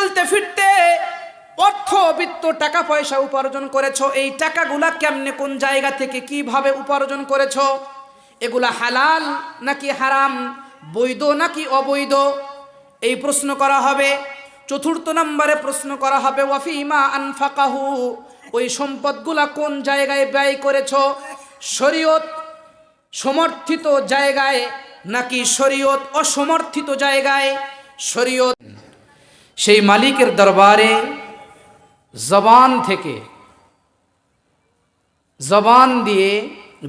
চলতে ফিরতে অর্থ, বিত্ত, টাকা, পয়সা উপার্জন করেছ। এই টাকাগুলা কেমনে, কোন জায়গা থেকে কীভাবে উপার্জন করেছ? এগুলা হালাল নাকি হারাম? বৈধ নাকি অবৈধ? এই প্রশ্ন করা হবে। চতুর্থ নম্বরে প্রশ্ন করা হবে, ওয়াফিমা আনফাকাহু ওই সম্পদগুলা কোন জায়গায় ব্যয় করেছ? শরীয়ত সমর্থিত জায়গায় নাকি শরীয়ত অসমর্থিত জায়গায়? শরীয়ত সেই মালিকের দরবারে জবান থেকে, জবান দিয়ে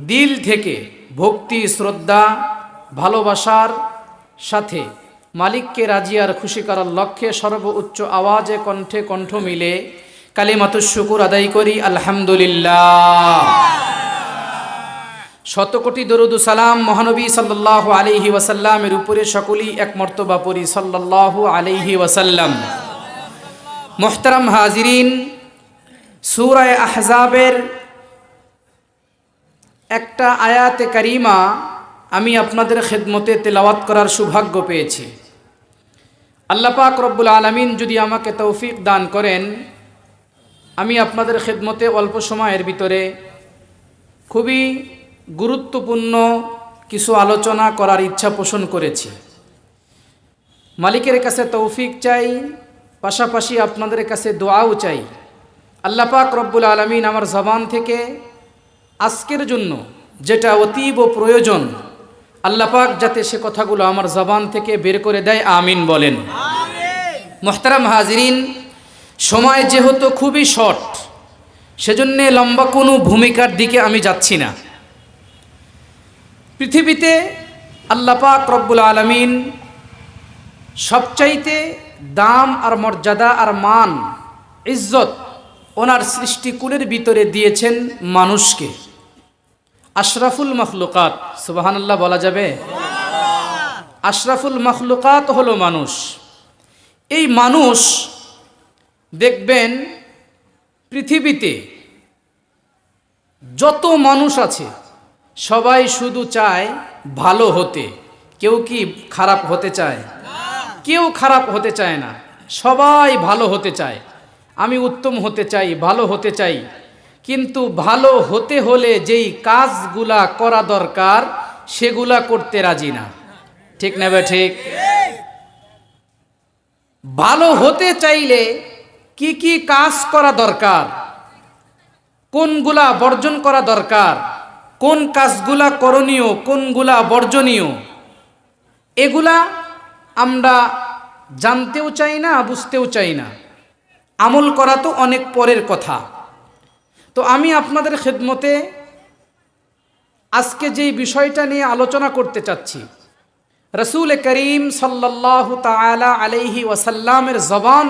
দিল থেকে ভক্তি, শ্রদ্ধা, ভালোবাসার সাথে মালিককে রাজি আর খুশি করার লক্ষ্যে সর্বোচ্চ আওয়াজে কণ্ঠে কণ্ঠ মিলে কালিমাতুর শুকুর আদায় করি, আলহামদুলিল্লাহ। শতকোটি দরুদ সালাম মহানবী সাল্লাল্লাহু আলাইহি ওয়াসাল্লামের উপরে সকলেই এক মর্তবা পরি, সাল্লাল্লাহু আলাইহি ওয়াসাল্লাম। মোহতারাম হাজিরিন, সুরায় আহজাবের একটা আয়াতে কারিমা আমি আপনাদের খেদমতে তেলাওয়াত করার সৌভাগ্য পেয়েছি। আল্লাহ পাক রব্বুল আলমিন যদি আমাকে তৌফিক দান করেন, আমি আপনাদের খেদমতে অল্প সময়ের ভিতরে খুবই গুরুত্বপূর্ণ কিছু আলোচনা করার ইচ্ছা পোষণ করেছি। মালিকের কাছে তৌফিক চাই পাশাপাশি আপনাদের কাছে দোয়াও চাই। আল্লাহ পাক রব্বুল আলমিন আমার জবান থেকে আজকের জন্য যেটা অতীব প্রয়োজন আল্লাহ পাক যাতে সে কথাগুলো আমার জবান থেকে বের করে দেয় আমিন বলেন। মোহতারাম হাজরিন সময় যেহেতু খুবই শর্ট সেজন্যে লম্বা কোনো ভূমিকার দিকে আমি যাচ্ছি না। পৃথিবীতে আল্লাহ পাক রব্বুল আলমিন সবচাইতে দাম আর মর্যাদা আর মান, ইজ্জত ওনার সৃষ্টিকুলের ভিতরে দিয়েছেন মানুষকে। আশরাফুল মখলুকাত সুবাহান্লাহ বলা যাবে? আশরাফুল মখলুকাত হলো মানুষ। এই মানুষ দেখবেন পৃথিবীতে যত মানুষ আছে সবাই শুধু চায় ভালো হতে। কেউ কি খারাপ হতে চায়? কেউ খারাপ হতে চায় না। সবাই ভালো হতে চায়। আমি উত্তম হতে চাই, ভালো হতে চাই। কিন্তু ভালো হতে হলে যেই কাজগুলা করা দরকার, সেগুলা করতে রাজি না। ঠিক নেবে ঠিক? ভালো হতে চাইলে কি কি কাজ করা দরকার? কোনগুলা বর্জন করা দরকার? কোন কাজগুলা করণীয়, কোনগুলা বর্জনীয়? এগুলা আমরা জানতেও চাই না, বুঝতেও চাই না। আমল করা তো অনেক পরের কথা। তো আমি আপনাদের খেদমতে আজকে যেই বিষয়টা নিয়ে আলোচনা করতে চাচ্ছি, রসুল করিম সাল্লাহ তালা আলাইহি ওয়াসাল্লামের জবান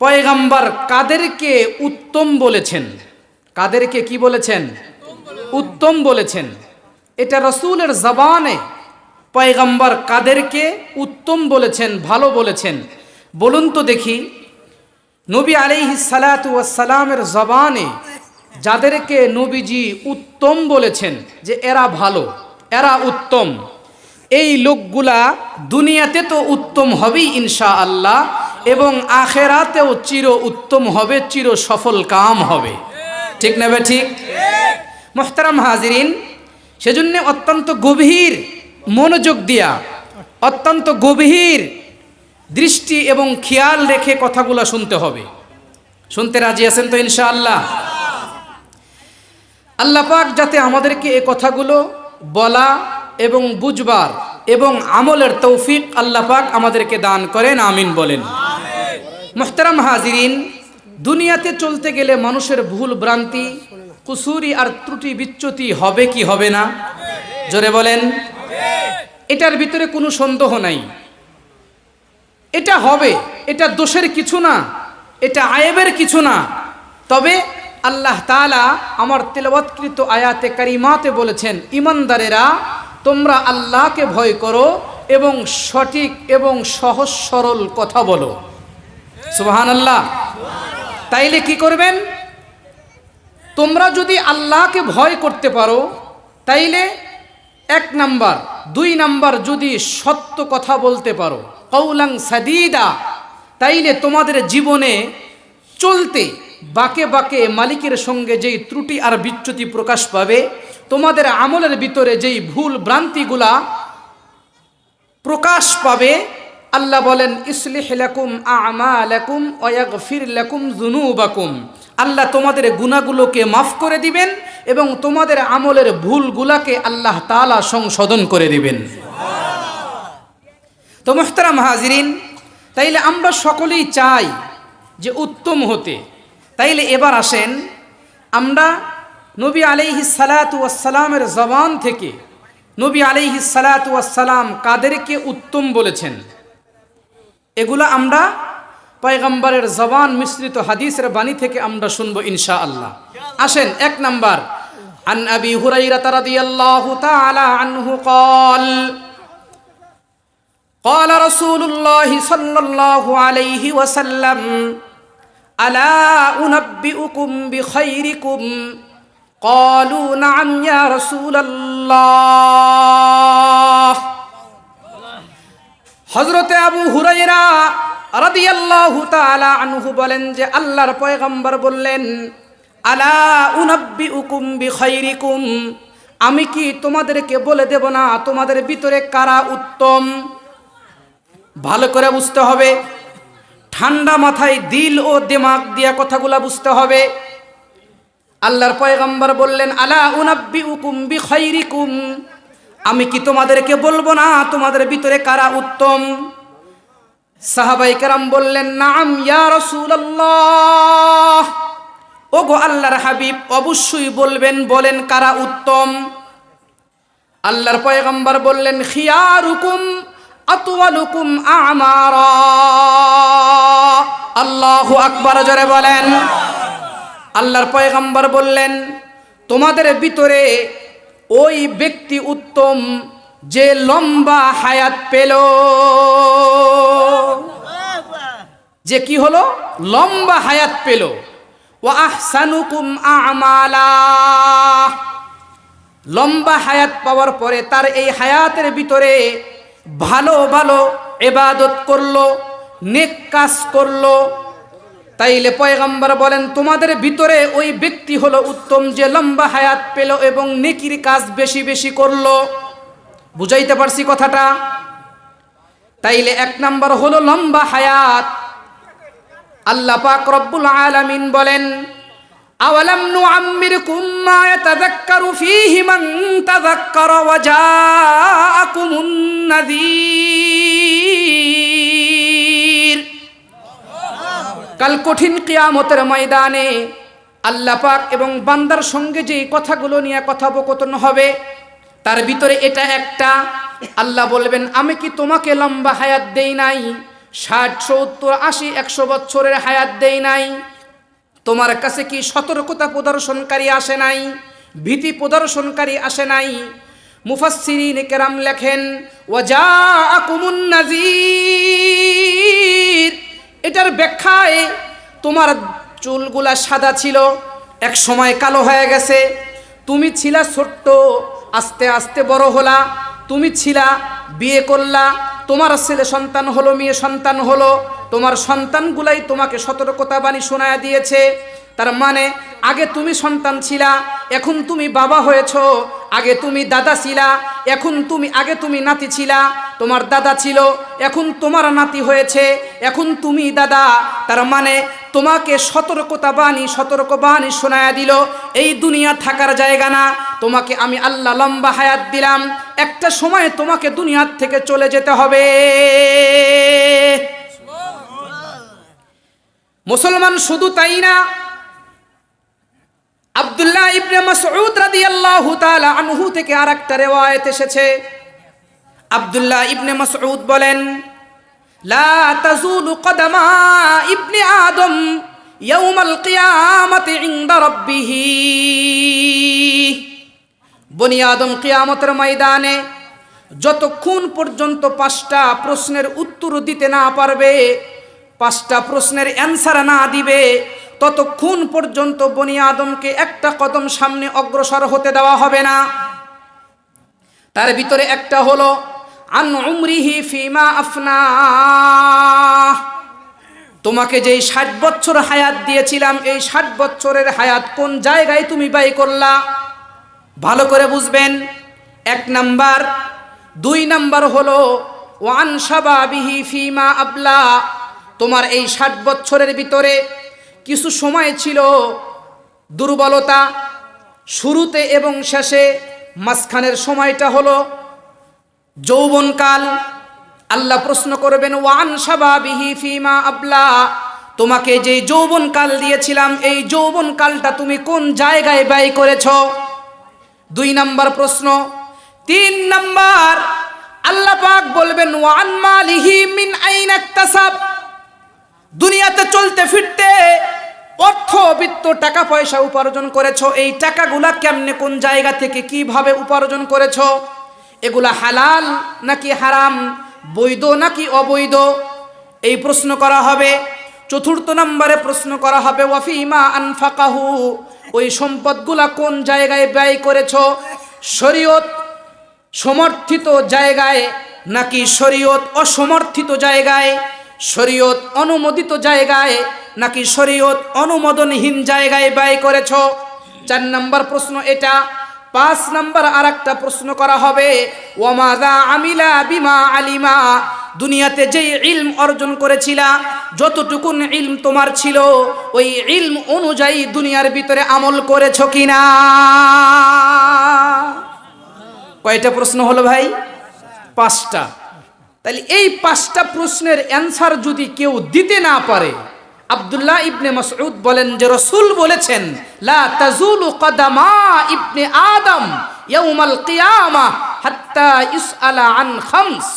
পয়গাম্বার কাদেরকে উত্তম বলেছেন। কাদেরকে কি বলেছেন? উত্তম বলেছেন। এটা রসুলের জবানে পয়গম্বর কাদেরকে উত্তম বলেছেন, ভালো বলেছেন। বলুন তো দেখি, নবী আলাইহি সালাতামের জবানে যাদেরকে নবীজি উত্তম বলেছেন যে এরা ভালো, এরা উত্তম, এই লোকগুলা দুনিয়াতে তো উত্তম হবেই ইনশা আল্লাহ এবং আখেরাতেও চির উত্তম হবে, চির সফল কাম হবে। ঠিক নেবে ঠিক? মোহতারাম হাজিরিন, সেজন্য অত্যন্ত গভীর মনোযোগ দিয়া, অত্যন্ত গভীর দৃষ্টি এবং খেয়াল রেখে কথাগুলো শুনতে হবে। শুনতে রাজি আছেন তো ইনশাআল্লাহ? আল্লাহ পাক যাতে আমাদেরকে এ কথাগুলো বলা এবং বুঝবার এবং আমলের তৌফিক আল্লাহ পাক আমাদেরকে দান করেন, আমিন বলেন। মোহতারাম হাজিরিন, দুনিয়াতে চলতে গেলে মানুষের ভুল ভ্রান্তি কুসুরি আর ত্রুটি বিচ্যুতি হবে কি হবে না? জোরে বলেন। এটার ভিতরে কোনো সন্দেহ নাই। এটা হবে, এটা দোষের কিছু না, এটা আয়েবের কিছু না। তবে আল্লাহ তালা আমার তেলবৎকৃত আয়াতে কারিমাতে বলেছেন, ইমানদারেরা, তোমরা আল্লাহকে ভয় করো এবং সঠিক এবং সহজ সরল কথা বলো। সুবাহান আল্লাহ তাইলে কি করবেন? তোমরা যদি আল্লাহকে ভয় করতে পারো, তাইলে এক নাম্বার। দুই নাম্বার যদি সত্য কথা বলতে পারো কৌলাং সাদিদা, তাইলে তোমাদের জীবনে চলতে বাকে বাকে মালিকের সঙ্গে যেই ত্রুটি আর বিচ্যুতি প্রকাশ পাবে, তোমাদের আমলের ভিতরে যেই ভুল ভ্রান্তিগুলা প্রকাশ পাবে, আল্লাহ বলেন, ইসলিহ লাকুম ওয়াগফির লাকুম যুনুবাকুম। আল্লাহ তোমাদের গুনাহগুলোকে মাফ করে দিবেন এবং তোমাদের আমলের ভুলগুলাকে আল্লাহ তাআলা সংশোধন করে দিবেন। তো মোহতারাম হাজিরিন, তাইলে আমরা সকলেই চাই যে উত্তম হতে। তাইলে এবার আসেন, আমরা নবী আলাইহি সালাতু ওয়াসসালামের জবান থেকে নবী আলাইহি সালাতু ওয়াসসালাম কাদেরকে উত্তম বলেছেন? এগুলো আমরা পয়গম্বরের জবান মিশ্রিত হাদিসের বাণী থেকে আমরা শুনবো ইনশা আল্লাহ আসেন এক নাম্বার عن أبي هريرة رضي الله تعالى عنه قال قال رسول الله صلى الله عليه وسلم ألا أنبئكم بخيركم قالوا نعم يا رسول الله হজরতে আবু হুরাইরা রাদিয়াল্লাহু তাআলা আনহু বলেন যে আল্লাহর পয়গম্বর বললেন, আলা উনাব্বি বিখাইরিকুম? আমি কি তোমাদেরকে বলে দেব না তোমাদের ভিতরে কারা উত্তম? ভালো করে বুঝতে হবে। ঠান্ডা মাথায় দিল ও দিমাগ দিয়া কথাগুলা বুঝতে হবে। আল্লাহর পয়গম্বর বললেন, আলা উনাব্বি উকুম বিখাইরিকুম? আমি কি তোমাদেরকে বলব না তোমাদের ভিতরে কারা উত্তম? সাহাবাই কারাম বললেন, নাম, ইয়া ও গো আল্লাহর হাবিব, অবশ্যই বলবেন, বলেন কারা উত্তম। আল্লাহর পয়গম্বর বললেন, খিয়ারুকুম আতওয়ালুকুম আমারা। আল্লাহু আকবার, জোরে বলেন। আল্লাহর পয়গম্বর বললেন, তোমাদের ভিতরে ওই ব্যক্তি উত্তম যে লম্বা হায়াত পেল। যে কি হলো? লম্বা হায়াত পেল। ও আমালা। লম্বা হায়াত পাওয়ার পরে তার এই হায়াতের ভিতরে ভালো ভালো এবাদত করল, নেক কাজ করল। তাইলে পয়গম্বর বলেন, তোমাদের ভিতরে ওই ব্যক্তি হলো উত্তম যে লম্বা হায়াত পেল এবং নেকির কাজ বেশি বেশি করল। বুঝাইতে পারছি কথাটা? তাইলে এক নাম্বার হলো লম্বা হায়াত। আল্লাহ পাক রব্বুল আলামিন বলেন, আওয়ালাম নুআম্মিরকুম মা ইয়াতাযাক্কারু ফীহি মান তাযাক্কারা ওয়া জাআকুমুন নাযীর। কাল কঠিন কিয়ামতের ময়দানে আল্লাহ পাক এবং বান্দার সঙ্গে যে কথাগুলো নিয়ে কথোপকথন হবে, তার ভিতরে এটা একটা। আল্লাহ বলবেন, আমি কি তোমাকে লম্বা হায়াত দেই নাই? ষাট, সত্তর, আশি, একশো বছরের হায়াত দেই নাই। তোমার কাছে কি সতর্কতা প্রদর্শনকারী আসে নাই? ভীতি প্রদর্শনকারী আসে নাই? মুফাসসিরিন কেরাম লেখেন ওয়াজা আকুমুন নাজির এটার ব্যাখ্যায় তোমার চুলগুলা সাদা ছিল, এক সময় কালো হয়ে গেছে। তুমি ছিলা ছোট্ট, আস্তে আস্তে বড় হলা। তুমি ছিলা বিয়ে করলা তোমার ছেলে সন্তান হলো, মেয়ে সন্তান হলো, তোমার সন্তানগুলাই তোমাকে সতর্কতা বাণী শোনায় দিয়েছে। তার মানে আগে তুমি সন্তান ছিলা, এখন তুমি বাবা হয়েছ, আগে তুমি দাদা ছিলা, এখন তুমি, আগে তুমি নাতি ছিলা, তোমার দাদা ছিল, এখন তোমার নাতি হয়েছে, এখন তুমি দাদা। তার মানে তোমাকে সতর্কতা বাণী সতর্ক বাণী শোনায়া দিল, এই দুনিয়া থাকার জায়গা না। তোমাকে আমি আল্লাহ লম্বা হায়াত দিলাম। একটা সময় তোমাকে দুনিয়ার থেকে চলে যেতে হবে। মুসলমান শুধু তাই না? আবদুল্লাহ ইবনে মাসউদ রাদিয়াল্লাহু তাআলা আনহু থেকে আরেকটা রিওয়ায়াত এসেছে। আবদুল্লাহ ইবনে মাসউদ বলেন কদামা ইবনে আদম কিয়ামতের ময়দানে যতক্ষণ পর্যন্ত পাঁচটা প্রশ্নের উত্তর দিতে না পারবে, পাঁচটা প্রশ্নের অ্যান্সার না দিবে, ততক্ষণ পর্যন্ত বনি আদমকে একটা কদম সামনে অগ্রসর হতে দেওয়া হবে না। তার ভিতরে একটা হলো আন উমরিহি ফিমা আফনা। তোমাকে যেই ষাট বছর হায়াত দিয়েছিলাম, এই ষাট বছরের হায়াত কোন জায়গায় তুমি ব্যয় করলা? ভালো করে বুঝবেন। এক নাম্বার। দুই নাম্বার হলো, ওয়ান সাবাবিহি ফিমা আবলা। তোমার এই ষাট বছরের ভিতরে কিছু সময় ছিল দুর্বলতা। শুরুতে এবং শেষে মাঝখানের সময়টা হলো যৌবনকাল, আল্লাহ প্রশ্ন করবেন, ওয়ান সাবাবিহি ফিমা আবলা? তোমাকে যে যৌবনকাল দিয়েছিলাম, এই যৌবনকালটা তুমি কোন জায়গায় ব্যয় করেছ? দুই নাম্বার প্রশ্ন। তিন নাম্বার, আল্লাহ পাক বলবেন, ওয়ান মালিহি মিন আইন একতাসাব? দুনিয়াতে চলতে ফিরতে অর্থ বিত্ত টাকা পয়সা উপার্জন করেছ, এই টাকাগুলা কেমনে কোন জায়গা থেকে কীভাবে উপার্জন করেছ? এগুলা হালাল নাকি হারাম, বৈধ নাকি অবৈধ? এই প্রশ্ন করা হবে। চতুর্থ নম্বরে প্রশ্ন করা হবে, ওয়াফিমা আনফাকাহু ওই সম্পদগুলা কোন জায়গায় ব্যয় করেছ? শরীয়ত সমর্থিত জায়গায় নাকি শরীয়ত অসমর্থিত জায়গায়? শরীয়ত অনুমোদিত জায়গায় নাকি শরীয়ত অনুমোদনহীন জায়গায় ব্যয় করেছ? চার নম্বর প্রশ্ন এটা পাঁচ নম্বর আর একটা প্রশ্ন করা হবে ওমাদা আমিলা বিমা আলিমা? দুনিয়াতে যেই ইলম অর্জন করেছিলা, যতটুকুন ইলম তোমার ছিল, ওই ইলম অনুযায়ী দুনিয়ার ভিতরে আমল করেছ কিনা? কয়টা প্রশ্ন হলো ভাই? পাঁচটা। তাহলে এই পাঁচটা প্রশ্নের অ্যান্সার যদি কেউ দিতে না পারে আব্দুল্লাহ ইবনে মাসউদ বলেন যে রসুল বলেছেন, লা তাজুলু কদামা ইবনে আদম ইয়াউমাল কিয়ামা হাত্তা ইসআলা আন খামস।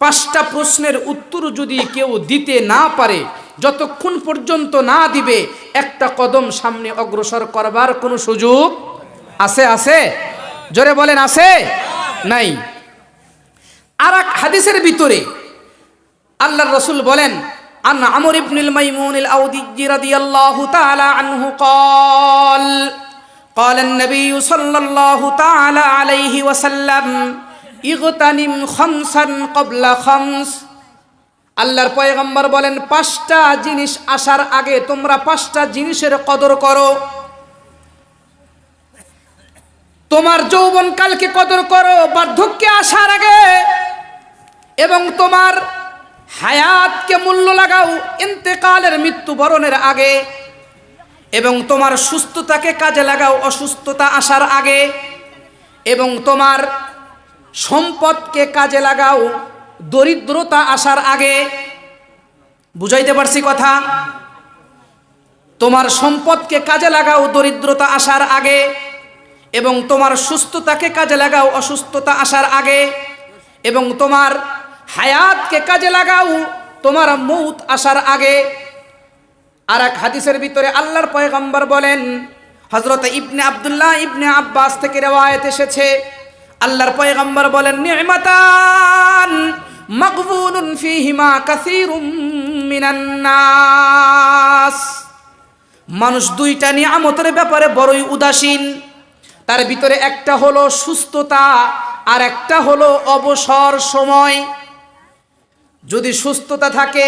পাঁচটা প্রশ্নের উত্তর যদি কেউ দিতে না পারে, যতক্ষণ পর্যন্ত না দিবে, একটা কদম সামনে অগ্রসর করবার কোনো সুযোগ আছে আছে? জোরে বলেন, আছে? নাই। আর এক হাদিসের ভিতরে আল্লাহ রসুল বলেন আন আমর ইবনুল মাইমুন আল আউদি রাদিয়াল্লাহু তাআলা আনহু قال قال النبي صلى الله تعالى عليه وسلم اغتنم خمسا قبل خمس আল্লাহর পয়গম্বর বলেন পাঁচটা জিনিস আসার আগে তোমরা পাঁচটা জিনিসের কদর করো তোমার যৌবনকালকে কদর করো বার্ধক্যে আসার আগে এবং তোমার হায়াতকে মূল্য লাগাও ইন্তেকালের মৃত্যুবরণের আগে এবং তোমার সুস্থতাকে কাজে লাগাও অসুস্থতা আসার আগে এবং তোমার সম্পদকে কাজে লাগাও দরিদ্রতা আসার আগে। বুঝাইতে পারছি কথা? তোমার সম্পদকে কাজে লাগাও দরিদ্রতা আসার আগে এবং তোমার সুস্থতাকে কাজে লাগাও অসুস্থতা আসার আগে এবং তোমার হায়াতকে কাজে লাগাও, তোমার মৌত আসার আগে। আর এক হাদিসের ভিতরে আল্লাহর পয়গম্বর বলেন হজরত ইবনে আবদুল্লাহ ইবনে আব্বাস থেকে রেওয়ায়ত এসেছে। আল্লাহর পয়গম্বর বলেন, নি'মাতান মাকবুনুন ফীহিমা কাসীরুম মিনান নাস। মানুষ দুইটা নিয়ামতের ব্যাপারে বড়ই উদাসীন। তার ভিতরে একটা হলো সুস্থতা, আর একটা হলো অবসর সময়। যদি সুস্থতা থাকে,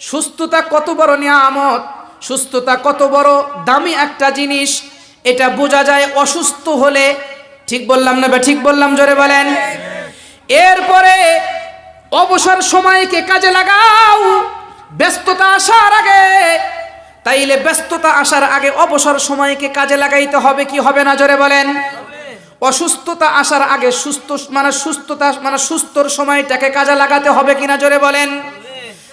সুস্থতা কত বড় নিয়ামত, সুস্থতা কত বড় দামি একটা জিনিস, এটা বোঝা যায় অসুস্থ হলে, ঠিক বললাম না বা, ঠিক বললাম জোরে বলেন? এরপরে অবসর সময়কে কাজে লাগাও, ব্যস্ততা আসার আগে, তাইলে ব্যস্ততা আসার আগে অবসর সময়কে কাজে লাগাইতে হবে, কি হবে না জোরে বলেন? অসুস্থতা আসার আগে সুস্থ মানে সুস্থতা মানে সুস্থর সময়টাকে কাজে লাগাতে হবে কিনা জোরে বলেন।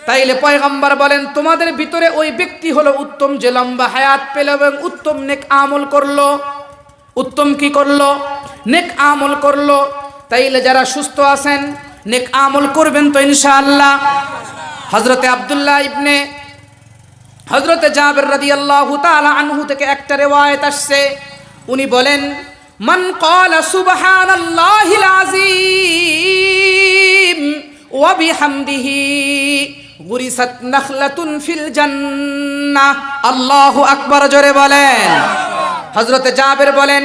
তাইলে পয়গম্বর বলেন, তোমাদের ভিতরে ওই ব্যক্তি হলো উত্তম যে লম্বা হায়াত পেল এবং উত্তম নেক আমল করল। উত্তম কি করল? নেক আমল করল। তাইলে যারা সুস্থ আছেন, নেক আমল করবেন তো ইনশাআল্লাহ। হজরতে আবদুল্লাহ ইবনে হজরতে জাবের রাদি আল্লাহ আনহু থেকে একটা রেওয়ায়ত আসছে। উনি বলেন মান ক্বালা সুবহানাল্লাহিল আযীম ওয়া বিহামদিহি গুরিসাত নাখলাতুন ফিল জান্নাহ। আল্লাহু আকবার জোরে বলেন। হযরতে জাবের বলেন,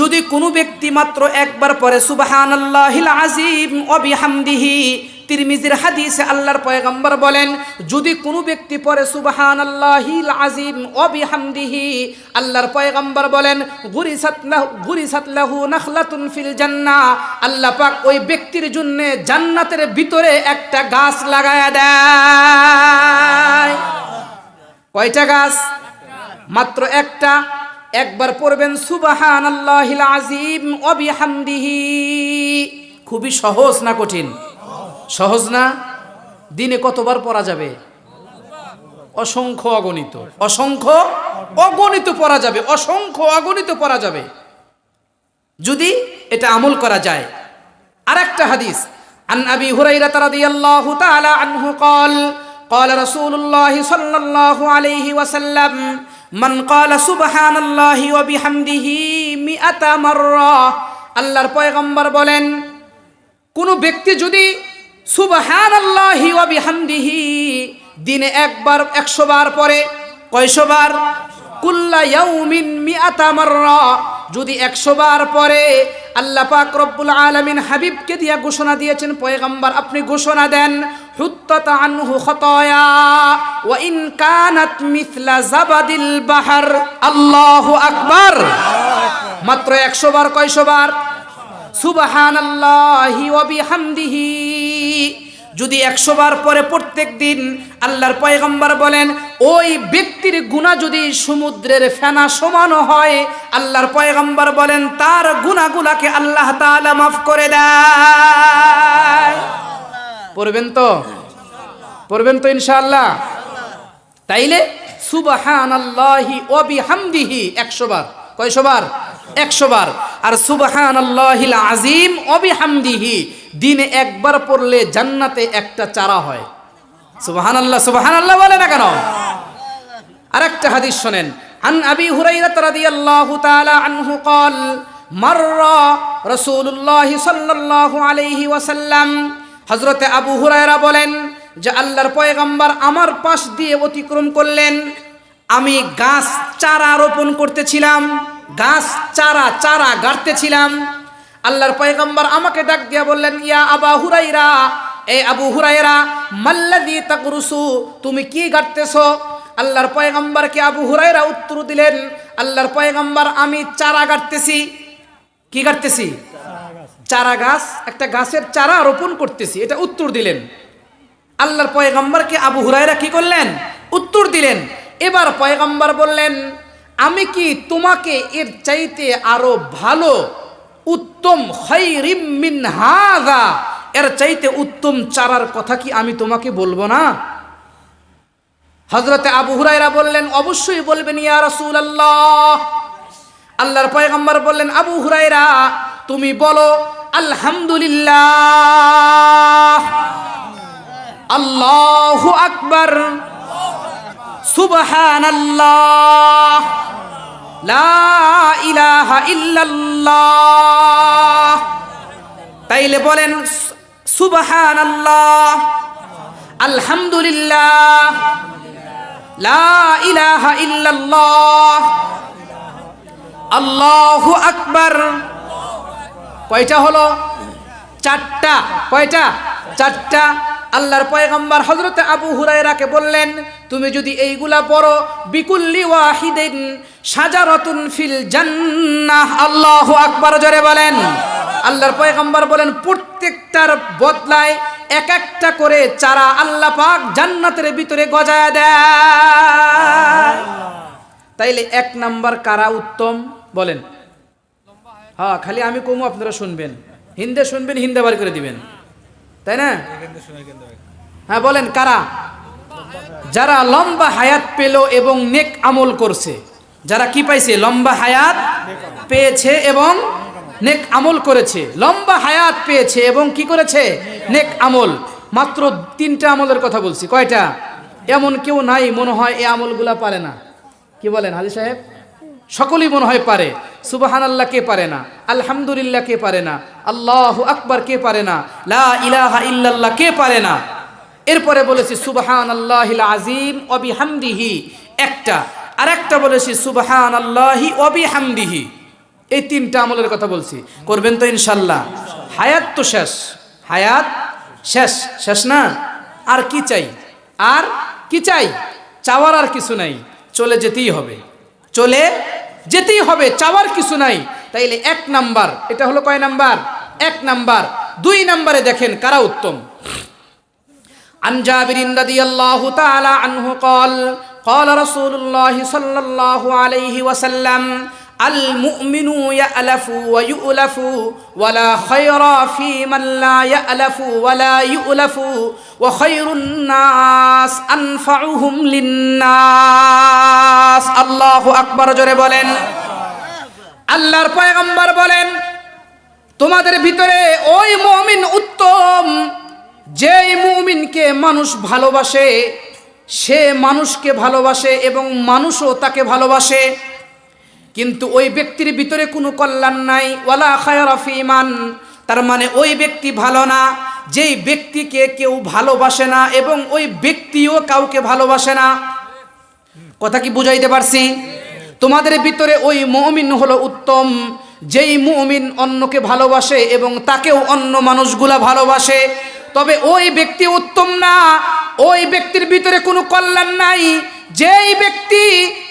যদি কোনো ব্যক্তি মাত্র একবার পরে সুবহানাল্লাহিল আযীম ওয়া বিহামদিহি তিরমিজির হাদিসে আল্লাহর পয়গম্বর বলেন, যদি কোনো ব্যক্তি পড়ে সুবহান আল্লাহিল আজিম অবিহামদিহি আল্লাহর পয়গম্বর বলেন, গুরিসাত লাহু গুরিসাত লাহু নাখলাতুন ফিল জান্না আল্লাহ পাক ওই ব্যক্তির জন্য জান্নাতের ভিতরে একটা গাছ লাগায়া দেয়। কয়টা গাছ? মাত্র একটা। একবার পড়বেন সুবাহান আল্লাহিল আজিম অবিহামদিহি খুবই সহজ না কঠিন? সহজ না দিনে কতবার পড়া যাবে অসংখ্য অগণিত অসংখ্য অগণিত পড়া যাবে অসংখ্য অগণিত পড়া যাবে যদি এটা আমল করা যায় আরেকটা হাদিস عن أبي هريرة رضي الله تعالى عنه قال قال رسول الله صلى الله عليه وسلم من قال سبحان الله وبحمده مئة مرة আল্লাহর পয়গম্বর বলেন কোনো ব্যক্তি যদি দিনে একবার, একশো বার পরে, কয়শো বার? যদি একশো বার পরে আল্লাহ পাক রব্বুল আলামিন হাবিবকে দিয়া ঘোষণা দিয়েছেন, পয়গম্বর আপনি ঘোষণা দেন আনহু খতায়া মিথলা জাবাদিল মাত্র একশো বার, কয়শো বার? সুবহানাল্লাহি যদি একশো বার পরে প্রত্যেক দিন আল্লাহর পয়গম্বর বলেন, ওই ব্যক্তির গুণা যদি সমুদ্রের ফেনা হয়, আল্লাহর পয়গম্বর বলেন, তার গুণাগুলাকে আল্লাহ তাআলা মাফ করে দেয়। পড়বেন তো? পড়বেন তো ইনশাআল্লাহ? তাইলে সুবাহান একশো বার। কয়শো বার? একশো বার আর সুবাহান আল্লাহিল আজিম অবিহামদিহি দিনে একবার পড়লে জান্নাতে একটা চারা হয় সুবাহান আল্লাহ সুবাহান আল্লাহ বলে না কেন আর একটা হাদিস শোনেন عن أبي هريرة رضي الله تعالى عنه قال مر رسول الله صلى الله عليه وسلم হজরতে আবু হুরায়রা বলেন যে আল্লাহর পয়গম্বর আমার পাশ দিয়ে অতিক্রম করলেন আমি গাছ চারা রোপণ করতেছিলাম গাছ চারা চারা গাড়তেছিলাম। আল্লাহর পয়গম্বর আমাকে ডাক দিয়া বললেন, ইয়া আবা হুরাইরা, এ আবু হুরাইরা মাল্লাদি তাকরুসু, তুমি কি গাড়তেছো? আল্লাহর পয়গম্বরকে আবু হুরাইরা উত্তর দিলেন, আল্লাহর পয়গম্বর, আমি চারা গাড়তেছি। কি গাড়তেছি? চারা গাছ, একটা গাছের চারা রোপণ করতেছি, এটা উত্তর দিলেন। আল্লাহর পয়গম্বরকে আবু হুরাইরা কি করলেন? উত্তর দিলেন। এবার পয়গম্বর বললেন আমি কি তোমাকে এর চাইতে আরও ভালো, উত্তম এর চাইতে উত্তম চারার কথা কি আমি তোমাকে বলব না? হজরতে আবু হুরাইরা বললেন, অবশ্যই বলবেন ইয়া রাসূলুল্লাহ। আল্লাহর পয়গম্বর বললেন, আবু হুরাইরা তুমি বলো, আলহামদুলিল্লাহ। আল্লাহ আকবার। ইল্লাল্লাহ। তাইলে বলেন সুবহানাল্লাহ। আলহামদুলিল্লাহ। লা ইলাহা ইল্লাল্লাহ। আল্লাহু আকবার। কয়টা হলো? চারটা। কয়টা? চারটা। আল্লাহর পয়গম্বর হজরতে আবু হুরায়রাকে বললেন, তুমি যদি এইগুলা পড়ো, বিকুল্লি ওয়াহিদিন সাজারাতুন ফিল জান্নাহ। আল্লাহ আকবার জোরে বলেন। আল্লাহর পয়গম্বর বলেন, প্রত্যেকটার বদলায় এক একটা করে চারা আল্লাহ পাক জান্নাতের ভিতরে গজায় দেয়। তাইলে এক নাম্বার কারা উত্তম? বলেন। হ্যাঁ খালি আমি কমু, আপনারা শুনবেন। হিন্দে শুনবেন, হিন্দে বার করে দিবেন। তাই না? হ্যাঁ বলেন কারা? যারা লম্বা হায়াত পেল এবং নেক আমল করছে যারা কি পাইছে? লম্বা হায়াত পেয়েছে এবং নেক আমল করেছে। লম্বা হায়াত পেয়েছে এবং কি করেছে? নেক আমল। মাত্র তিনটা আমলের কথা বলছি কয়টা? এমন কেউ নাই মনে হয় এই আমলগুলা পারে না। কি বলেন হাজি সাহেব? সকলেই মনে হয় পারে। সুবাহান আল্লাহ কে পারে না? আলহামদুলিল্লাহ কে পারে না? আল্লাহ আকবার কে পারে না? লা ইলাহা ইল্লাল্লাহ কে পারে না? এরপরে বলেছি সুবাহান আল্লাহ আজিম অবিহামদিহি একটা। আর একটা বলেছি সুবাহান আল্লাহি অবিহামদিহি এই তিনটা আমলের কথা বলছি। করবেন তো ইনশাল্লাহ হায়াত তো শেষ। হায়াত শেষ। শেষ না? আর কি চাই? আর কি চাই? চাওয়ার আর কিছু নাই। চলে যেতেই হবে। চলে যেতেই হবে চাওয়ার কিছু নাই তাইলে এক নাম্বার এটা হলো কয় নাম্বার এক নাম্বার দুই নাম্বারে দেখেন কারা উত্তম عن جابر رضي الله تعالى عنه قال قال رسول الله صلى الله عليه وسلم আল মুমিনু ইয়ালাফু ওয়া ইউলাফু ওয়ালা খায়রা ফি মান লা ইয়ালাফু ইউলাফু ওয়া খায়রুন নাস আনফাউহুম লিন্নাস। আল্লাহু আকবার জোরে বলেন। আল্লাহর পয়গম্বর বলেন, তোমাদের ভিতরে ওই মুমিন উত্তম, যেই মুমিনকে মানুষ ভালোবাসে, সে মানুষকে ভালোবাসে এবং মানুষও তাকে ভালোবাসে। কিন্তু ওই ব্যক্তির ভিতরে কোনো কল্যাণ নাই। ওয়ালা খায়রাফি ইমান তার মানে ওই ব্যক্তি ভালো না, যেই ব্যক্তিকে কেউ ভালোবাসে না এবং ওই ব্যক্তিও কাউকে ভালোবাসে না। কথা কি বুঝাইতে পারছি? তোমাদের ভিতরে ওই মুমিন হলো উত্তম, যেই মুমিন অন্যকে ভালোবাসে এবং তাকেও অন্য মানুষগুলা ভালোবাসে। তবে ওই ব্যক্তি উত্তম না, ওই ব্যক্তির ভিতরে কোনো কল্যাণ নাই। যেই ব্যক্তি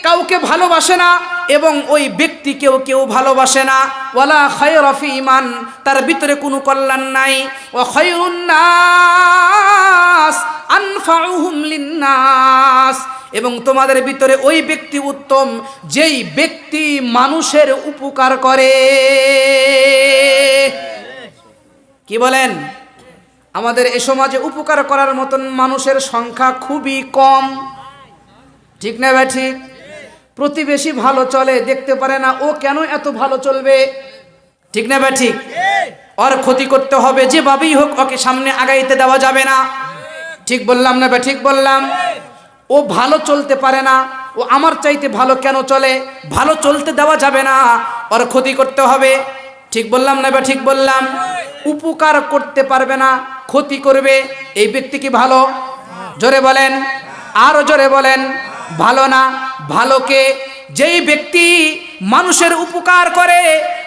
কাউকে ভালোবাসে না এবং ওই ব্যক্তিকেও কেউ ভালোবাসে না। ওয়ালা খায়রাফি ইমান তার ভিতরে কোনো কল্যাণ নাই। ও খায়রুন্নাস আনফাউহুম লিন্নাস। এবং তোমাদের ভিতরে ওই ব্যক্তি উত্তম, যেই ব্যক্তি মানুষের উপকার করে। কি বলেন? আমাদের এ সমাজে উপকার করার মতন মানুষের সংখ্যা খুবই কম। ঠিক না ভাই, ঠিক? প্রতিবেশী ভালো চলে, দেখতে পারে না, ও কেন এত ভালো চলবে? ঠিক না ভাই, ঠিক? ওর ক্ষতি করতে হবে, যেভাবেই হোক ওকে সামনে আগাইতে দেওয়া যাবে না। ঠিক বললাম না ভাই, ঠিক বললাম। ও ভালো চলতে পারে না, ও আমার চাইতে ভালো কেন চলে? ভালো চলতে দেওয়া যাবে না, ওর ক্ষতি করতে হবে। ঠিক বললাম না বা ঠিক বললাম। উপকার করতে পারবে না, ক্ষতি করবে, এই ব্যক্তি কি ভালো? জোরে বলেন, আরও জোরে বলেন, ভালো না? ভালোকে যেই ব্যক্তি মানুষের উপকার করে,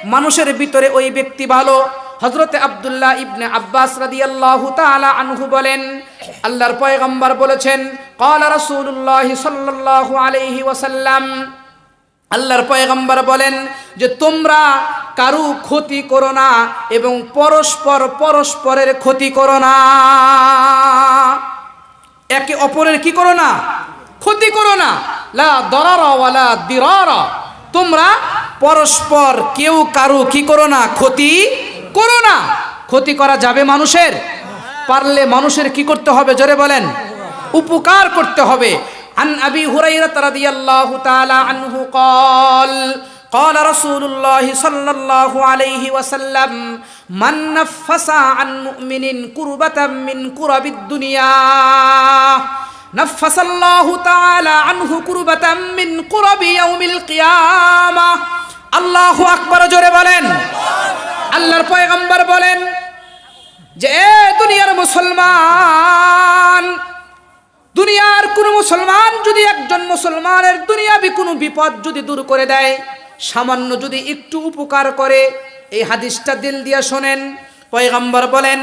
মানুষের ভিতরে ওই ব্যক্তি ভালো। হজরতে আব্দুল্লাহ ইবনে আব্বাস রাদিয়াল্লাহু তাআলা আনহু বলেন, আল্লাহর পয়গম্বর বলেছেন, ক্বালা রাসূলুল্লাহ সাল্লাল্লাহু আলাইহি ওয়াসাল্লাম। আল্লাহর পয়গম্বর বলেন যে, তোমরা কারু ক্ষতি করো না এবং পরস্পর পরস্পরের ক্ষতি করো না। একে অপরের কি করো না? ক্ষতি করো না। লা দরারা ওয়ালা দিরারা তোমরা পরস্পর কেউ কারু কি করো না ক্ষতি করো না ক্ষতি করা যাবে মানুষের পারলে মানুষের কি করতে হবে জোরে বলেন উপকার করতে হবে عن أبي هريرة رضي الله تعالى عنه قال قال رسول الله صلى الله عليه وسلم من نفس عن مؤمن كربة من كرب الدنيا نفس الله تعالى عنه كربة من كرب يوم القيامة الله أكبر জোরে বলেন আল্লাহর পয়গম্বর বলেন যে এ দুনিয়ার মুসলমান দুনিয়ার কোন মুসলমান যদি একজন মুসলমানের দুনিয়াবি কোনো বিপদ যদি দূর করে দেয় সামান্য যদি একটু উপকার করে এই হাদিসটা দিল দিয়া শোনেন পয়গম্বর বলেন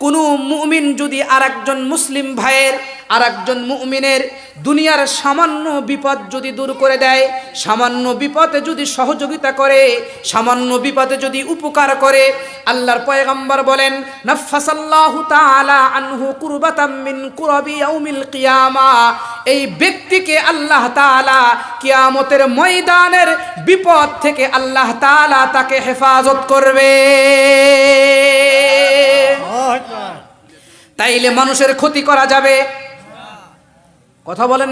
কোনো মুমিন যদি আর একজন মুসলিম ভাইয়ের আর একজন মুমিনের দুনিয়ার সামান্য বিপদ যদি দূর করে দেয় সামান্য বিপদে যদি সহযোগিতা করে সামান্য বিপদে যদি উপকার করে আল্লাহর পয়গম্বর বলেন নফাসাল্লাহু তাআলা আনহু কুরবাতাম মিন কুরাবি ইয়াউমিল কিয়ামা। এই ব্যক্তিকে আল্লাহ তাআলা কিয়ামতের ময়দানের বিপদ থেকে আল্লাহ তাআলা তাকে হেফাজত করবে। তাইলে মানুষের ক্ষতি করা যাবে। কথা বলেন